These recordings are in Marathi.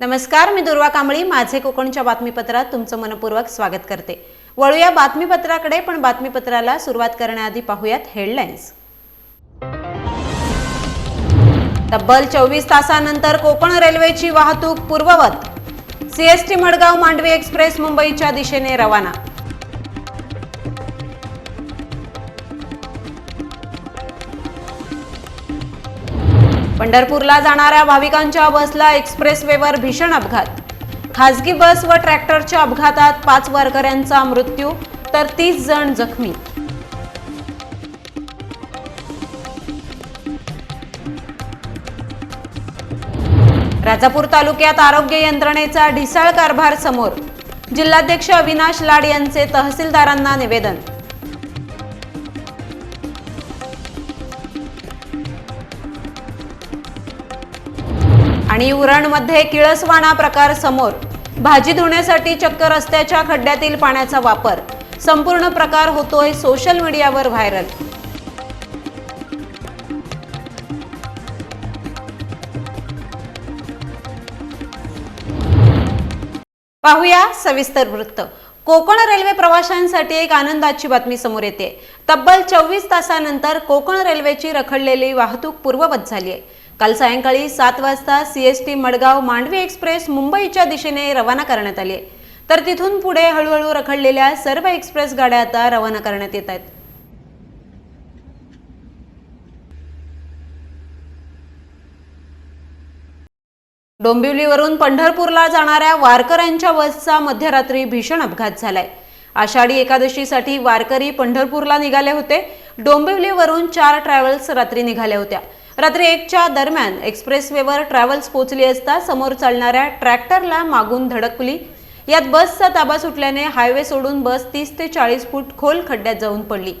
नमस्कार मी दुर्वा कांबळी. माझे कोकणच्या बातमीपत्रात तुमचं मनपूर्वक स्वागत करते. वळूया बातमीपत्राकडे पण बातमीपत्राला सुरुवात करण्याआधी पाहूयात हेडलाईन्स. तब्बल चोवीस तासानंतर कोकण रेल्वेची वाहतूक पूर्ववत. सीएसटी मडगाव मांडवी एक्सप्रेस मुंबईच्या दिशेने रवाना. पंढरपूरला जाणाऱ्या भाविकांच्या बसला एक्सप्रेसवेवर भीषण अपघात. खासगी बस व ट्रॅक्टरच्या अपघातात पाच वारकऱ्यांचा मृत्यू तर तीस जण जखमी. राजापूर तालुक्यात आरोग्य यंत्रणेचा ढिसाळ कारभार समोर. जिल्हाध्यक्ष अविनाश लाड यांचे तहसीलदारांना निवेदन. आणि उरणमध्ये किळसवाणा प्रकार समोर. भाजी धुण्यासाठी चक्क रस्त्याच्या खड्ड्यातील पाण्याचा वापर. संपूर्ण प्रकार होतोय सोशल मीडियावर व्हायरल पाहूया सविस्तर वृत्त. कोकण रेल्वे प्रवाशांसाठी एक आनंदाची बातमी समोर येते. तब्बल चोवीस तासानंतर कोकण रेल्वेची रखडलेली वाहतूक पूर्ववत झाली आहे. काल सायंकाळी सात वाजता सीएसटी मडगाव मांडवी एक्सप्रेस मुंबईच्या दिशेने रवाना करण्यात आली. तर तिथून पुढे हळूहळू रखडलेल्या सर्व एक्सप्रेस गाड्या आता रवाना करण्यात येत आहेत. डोंबिवलीवरून पंढरपूरला जाणाऱ्या वारकऱ्यांच्या बसचा मध्यरात्री भीषण अपघात झालाय. आषाढी एकादशीसाठी वारकरी पंढरपूरला निघाले होते. डोंबिवलीवरून चार ट्रॅव्हल्स रात्री निघाल्या होत्या. रात्री एकच्या दरम्यान एक्सप्रेसवेवर ट्रॅव्हल्स पोहोचली असता समोर चालणाऱ्या ट्रॅक्टरला मागून धडकली. यात बसचा ताबा सुटल्याने हायवे सोडून बस तीस ते चाळीस फूट खोल खड्ड्यात जाऊन पडली.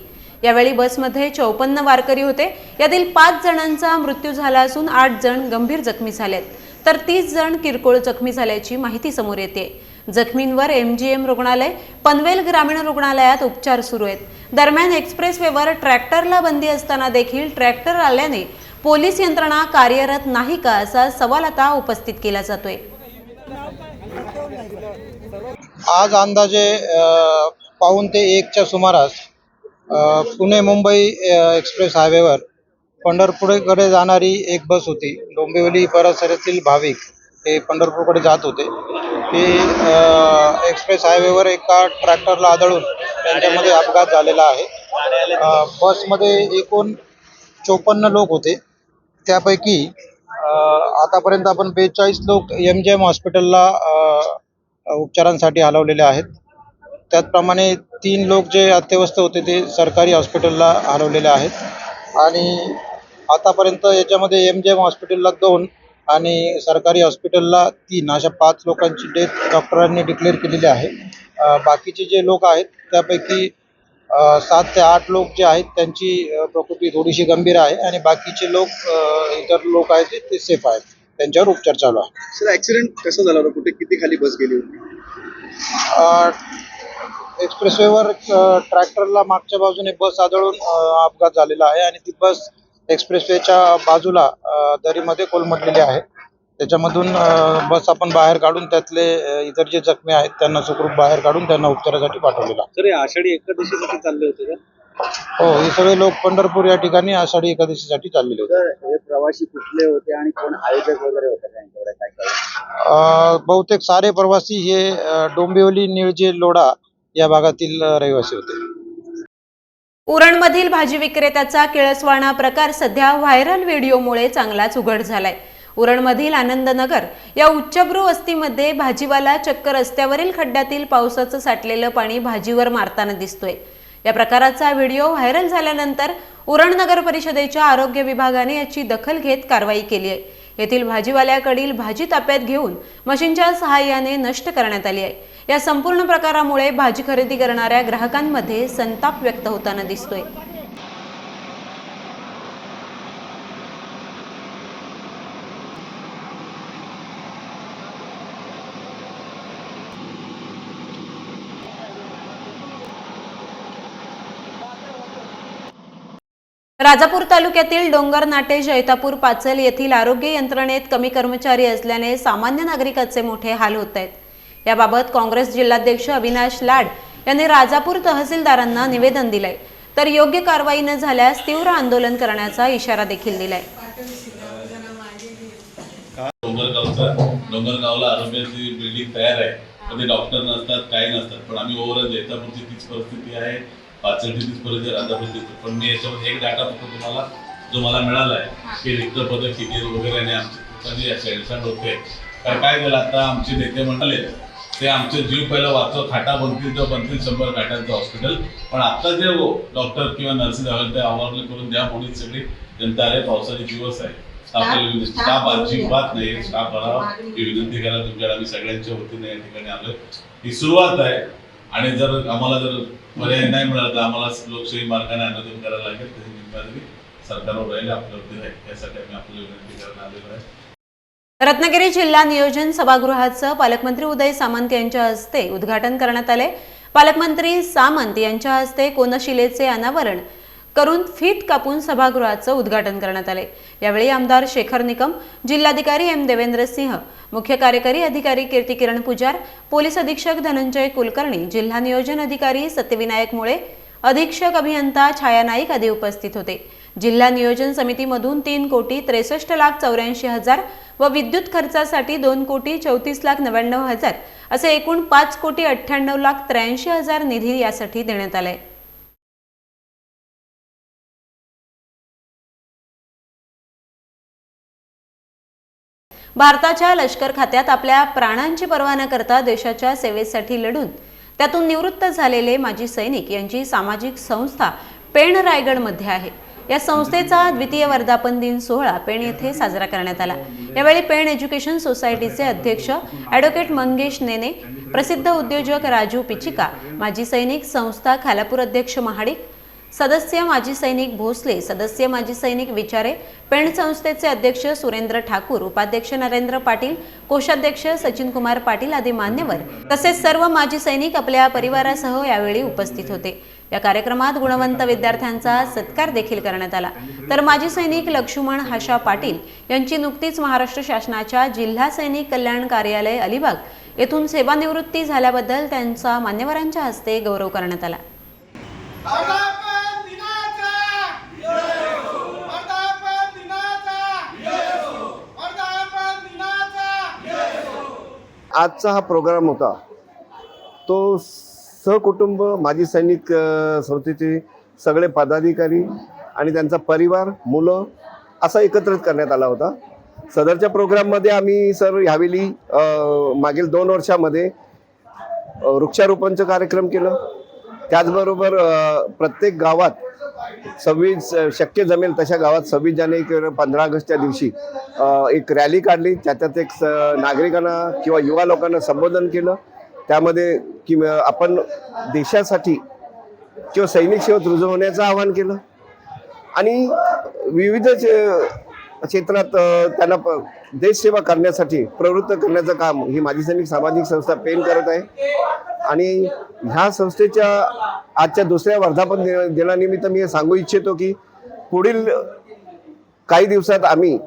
यावेळी बसमध्ये चौपन्न वारकरी होते. यातील पाच जणांचा मृत्यू झाला असून आठ जण गंभीर जखमी झालेत. तर तीस जण किरकोळ जखमी झाल्याची माहिती समोर येते. जखमींवर एमजीएम रुग्णालय पनवेल ग्रामीण रुग्णालयात उपचार सुरू आहेत. दरम्यान एक्सप्रेसवेवर ट्रॅक्टरला बंदी असताना देखील ट्रॅक्टर आल्याने पोलीस यंत्रणा कार्यरत नाही का असा सवाल आता उपस्थित केला जातोय. आज अंदाजे पाऊन ते एकच्या सुमारास पुणे मुंबई एक्सप्रेस हायवेवर पंढरपूरकडे जाणारी एक बस होती. डोंबिवली परिसरातील भाविक ते पंढरपूरकडे जात होते. ते एक्सप्रेस हायवेवर एका ट्रॅक्टरला आदळून त्यांच्यामध्ये अपघात झालेला आहे. बसमध्ये एकूण चोपन्न लोक होते. त्यापैकी आतापर्यंत आपण बेचाळीस लोक एम जी एम हॉस्पिटलला उपचारांसाठी हलवलेले आहेत. त्याचप्रमाणे तीन लोक जे अत्यवस्थ होते ते सरकारी हॉस्पिटलला हलवलेले आहेत. आणि आतापर्यंत याच्यामध्ये एम जी एम हॉस्पिटलला दोन आणि सरकारी हॉस्पिटलला तीन अशा पाच लोकांची डेथ डॉक्टरांनी डिक्लेअर केलेली आहे. बाकीचे जे लोक आहेत त्यापैकी सात ते आठ लोक जे आहेत त्यांची प्रकृती थोडीशी गंभीर आहे आणि बाकीचे लोक इतर लोक आहेत ते- सेफ आहेत. त्यांच्यावर उपचार चालू आहे. सर ऍक्सिडेंट कसं झाला होता? कुठे किती खाली बस गेली होती? अ, एक्सप्रेसवेवर ट्रॅक्टरला मागच्या बाजूने बस आदळून अपघात झालेला आहे आणि ती बस एक्सप्रेसवेच्या बाजूला दरीमध्ये कोलमडलेली आहे. त्याच्यामधून अ, बस आपण बाहेर काढून त्यातले इतर जे जखमी आहेत त्यांना सुखरूप बाहेर काढून त्यांना उपचारासाठी पाठवलेलं. सर हे आषाढी एकादशीसाठी चालले होते का? हो हे सगळे लोक पंढरपूर या ठिकाणी आषाढी एकादशीसाठी चाललेले होते. सर हे प्रवासी कुठले होते आणि कोण आयोजक वगैरे होते त्यांच्याकडे काय काय अ, बहुतेक सारे प्रवासी हे डोंबिवली निळजे लोढा या भागातील रहिवासी होते. उरणमधील भाजी विक्रेत्याचा किळसवाणा प्रकार सध्या व्हायरल व्हिडिओमुळे चांगलाच उघड झालाय. उरणमधील आनंदनगर या उच्चभ्रू वस्तीमध्ये भाजीवाला चक्क रस्त्यावरील खड्ड्यातील पावसाचं साठलेलं पाणी भाजीवर मारताना दिसतोय. या प्रकाराचा व्हिडिओ व्हायरल झाल्यानंतर उरण नगर परिषदेच्या आरोग्य विभागाने याची दखल घेत कारवाई केली आहे. येथील भाजीवाल्याकडील भाजी ताप्यात घेऊन मशीनच्या सहाय्याने नष्ट करण्यात आली आहे. या संपूर्ण प्रकारामुळे भाजी खरेदी करणाऱ्या ग्राहकांमध्ये संताप व्यक्त होताना दिसतोय. राजापूर तालुक्यातील डोंगर नाटे जैतापूर पाचल येथील आरोग्य यंत्रणेत कमी कर्मचारी असल्याने सामान्य नागरिकाचे मोठे हाल होत आहेत. याबाबत काँग्रेस जिल्हाध्यक्ष अविनाश लाड यांनी राजापूर तहसीलदारांना निवेदन दिलंय. तर योग्य कारवाई न झाल्यास तीव्र आंदोलन करण्याचा इशारा देखील दिलाय. डोंगरगावचा डोंगरगावला आरोग्याची बिल्डिंग तयार आहे. पण ते डॉक्टर नसतात काही नसतात. पण आम्ही ओव्हरऑल जैतापूरची तीच परिस्थिती आहे. आहे राजापूरची तीच. पण मी याच्यामध्ये एक डाटा फक्त तुम्हाला जो मला मिळाला आहे की रिक्त पदं किती वगैरे आणि आमची शेडसाड होते कारण काय झालं आता आमचे नेते म्हणाले ते आमचे जीव पहिला वाचव खाटा बनतील तर बनतील शंभर खाटांचं हॉस्पिटल पण आता जे डॉक्टर किंवा नर्सेस हवे ते अवेलेबल करून द्या म्हणून सगळी जनता आहे पावसाचे दिवस आहे. आपल्याला स्टाफ अजिबात नाही. स्टाफ भरावा ही विनंती करा तुमच्याकडे आम्ही सगळ्यांच्या वतीने या ठिकाणी आलोय. ही सुरुवात आहे. आणि जर आम्हाला जर पर्याय नाही मिळाला तर आम्हाला लोकशाही मार्गाने आंदोलन करायला लागेल. त्याची जिम्मेदारी सरकारवर राहील आपल्यावरती राहील. यासाठी आम्ही आपली विनंती करायला आलेलो आहे. रत्नागिरी जिल्हा नियोजन सभागृहाचं पालकमंत्री उदय सामंत यांच्या हस्ते उद्घाटन करण्यात आले. पालकमंत्री सामंत यांच्या हस्ते कोनशिलेचे अनावरण करून फीत कापून सभागृहाचं उद्घाटन करण्यात आले. यावेळी आमदार शेखर निकम जिल्हाधिकारी एम देवेंद्र सिंह मुख्य कार्यकारी अधिकारी कीर्ती किरण पुजार पोलीस अधीक्षक धनंजय कुलकर्णी जिल्हा नियोजन अधिकारी सत्यविनायक मुळे अधीक्षक अभियंता छाया नाईक आदी उपस्थित होते. जिल्हा नियोजन समितीमधून तीन कोटी त्रेसष्ट लाख चौऱ्याऐंशी हजार व विद्युत खर्चासाठी दोन कोटी चौतीस लाख नव्याण्णव हजार असे एकूण पाच कोटी अठ्ठ्याण्णव लाख त्र्याऐंशी हजार निधी यासाठी देण्यात आलाय भारताच्या लष्कर खात्यात आपल्या प्राणांची पर्वा न करता देशाच्या सेवेसाठी लढून त्यातून निवृत्त झालेले माजी सैनिक यांची सामाजिक संस्था पेण रायगडमध्ये आहे. या संस्थेचा द्वितीय वर्धापन दिन सोहळा पेण येथे साजरा करण्यात आला. यावेळी पेण एज्युकेशन सोसायटीचे अध्यक्ष ॲडव्होकेट मंगेश नेने प्रसिद्ध उद्योजक राजू पिचिका माजी सैनिक संस्था खालापूर अध्यक्ष महाडिक सदस्य माजी सैनिक भोसले सदस्य माजी सैनिक विचारे पेण संस्थेचे अध्यक्ष सुरेंद्र ठाकूर उपाध्यक्ष नरेंद्र पाटील कोषाध्यक्ष सचिन कुमार पाटील आदी मान्यवर तसेच सर्व माजी सैनिक आपल्या परिवारासह यावेळी उपस्थित होते. या कार्यक्रमात गुणवंत विद्यार्थ्यांचा सत्कार देखील करण्यात आला. तर माजी सैनिक लक्ष्मण हाशा पाटील यांची नुकतीच महाराष्ट्र शासनाच्या जिल्हा सैनिक कल्याण कार्यालय अलिबाग येथून सेवानिवृत्ती झाल्याबद्दल त्यांचा मान्यवरांच्या हस्ते गौरव करण्यात आला वर्धापन दिनाचा वर्धापन दिनाचा वर्धापन दिनाचा आजचा हा प्रोग्राम होता तो सहकुटुंब माजी सैनिक संस्थेचे सगळे पदाधिकारी आणि त्यांचा परिवार मुलं असा एकत्रित करण्यात आला होता. सदरच्या प्रोग्राममध्ये आम्ही सर ह्यावेळी मागील दोन वर्षामध्ये वृक्षारोपणचं कार्यक्रम केलं. त्याचबरोबर प्रत्येक गावात सव्वीस शक्य जमेल तशा गावात सव्वीस जानेवारी किंवा पंधरा ऑगस्टच्या दिवशी एक रॅली काढली. त्याच्यात एक स नागरिकांना किंवा युवा लोकांना संबोधन केलं. त्यामध्ये की आपण देशासाठी किंवा सैनिक सेवेत रुजू होण्याचं आवाहन केलं. आणि विविध क्षेत्रात त्यांना प- देशसेवा करण्यासाठी प्रवृत्त करण्याचं काम ही माझी सैनिक सामाजिक संस्था पेन करत आहे. आणि ह्या संस्थेच्या आजच्या दुसऱ्या वर्धापन दिनानिमित्त मी हे सांगू इच्छितो की पुढील काही दिवसात आम्ही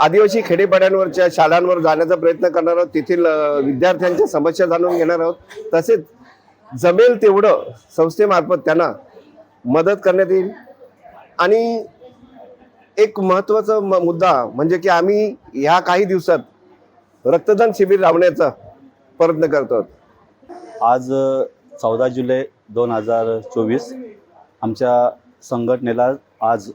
आदिवासी खेडेपाड्यांवरच्या शाळांवर जाण्याचा प्रयत्न करणार आहोत. तेथील विद्यार्थ्यांच्या समस्या जाणून घेणार आहोत. तसेच जमेल तेवढं संस्थेमार्फत त्यांना मदत करण्यात येईल. आणि एक महत्त्वाचा म- मुद्दा म्हणजे की आम्ही ह्या काही दिवसात रक्तदान शिबिर लावण्याचा प्रयत्न करतो आहोत. आज चौदा जुलै दोन हजार चोवीस आमच्या संघटनेला आज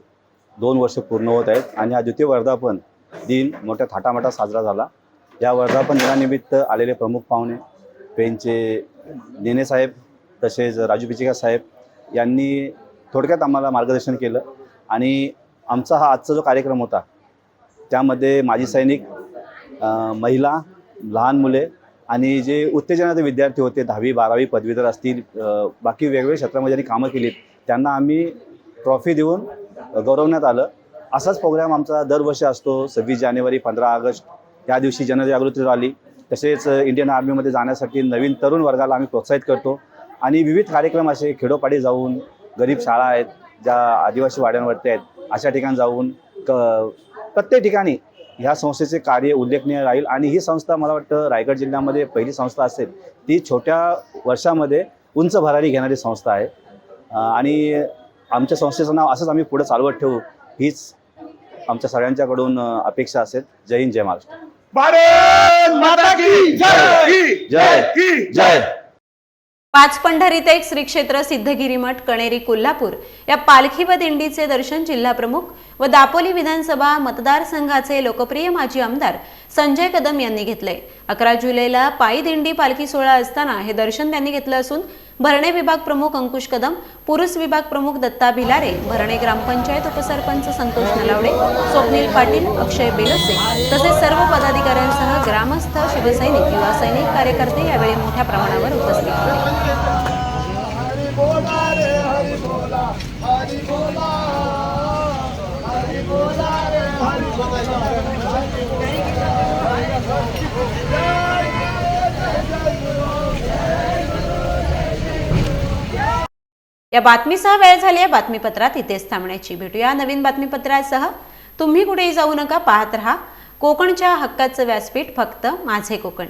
दोन वर्ष पूर्ण होत आहेत आणि हा द्वितीय वर्धापन दिन मोठ्या थाटामाटात साजरा झाला. या वर्धापन दिनानिमित्त आलेले प्रमुख पाहुणे पेनचे नेनेसाहेब तसेच राजू पिचिका साहेब यांनी थोडक्यात आम्हाला मार्गदर्शन केलं आणि आमचा हा आजचा जो कार्यक्रम होता त्यामध्ये माजी सैनिक महिला लहान मुले आणि जे उत्तेजनाचे विद्यार्थी होते दहावी बारावी पदवीधर असतील बाकी वेगवेगळ्या क्षेत्रामध्ये ज्यांनी कामं केलीत त्यांना आम्ही ट्रॉफी देऊन गौरवण्यात आलं. असाच प्रोग्राम आमचा दरवर्षी असतो सव्वीस जानेवारी पंधरा ऑगस्ट या दिवशी जनजागृती रॅली तसेच इंडियन आर्मीमध्ये जाण्यासाठी नवीन तरुण वर्गाला आम्ही प्रोत्साहित करतो. आणि विविध कार्यक्रम असे खेडोपाडी जाऊन गरीब शाळा आहेत ज्या आदिवासी वाड्यांवरती आहेत अशा ठिकाणी जाऊन क प्रत्येक ठिकाणी ह्या संस्थेचे कार्य उल्लेखनीय राहील. आणि ही संस्था मला वाटतं रायगड जिल्ह्यामध्ये पहिली संस्था असेल ती छोट्या वर्षामध्ये उंच भरारी घेणारी संस्था आहे. आणि आमच्या संस्थेचं नाव असंच आम्ही पुढे चालवत ठेवू. हीच आमच्या सगळ्यांच्याकडून अपेक्षा असेल. जय हिंद जय महाराष्ट्र. भारत माता की जय जय. जय. पाच पंढरीत एक श्री क्षेत्र सिद्धगिरी मठ कणेरी कोल्हापूर. या पालखी व दिंडीचे दर्शन जिल्हाप्रमुख व दापोली विधानसभा मतदारसंघाचे लोकप्रिय माजी आमदार संजय कदम यांनी घेतले. अकरा जुलैला पायी दिंडी पालखी सोहळा असताना हे दर्शन त्यांनी घेतलं असून भरणे विभाग प्रमुख अंकुश कदम पुरुष विभाग प्रमुख दत्ता भिलारे भरणे ग्रामपंचायत उपसरपंच संतोष नलावडे स्वप्नील पाटील अक्षय बेलसे तसेच सर्व ग्रामस्थ शिवसैनिक युवा सैनिक कार्यकर्ते यावेळी मोठ्या प्रमाणावर उपस्थित होते. या बातमीसह वेळ झाली आहे. बातमीपत्रात इथेच थांबण्याची. भेटूया नवीन बातमीपत्रासह. तुम्ही कुठेही जाऊ नका पाहत रहा. कोकणच्या हक्काचं व्यासपीठ फक्त माझे कोकण.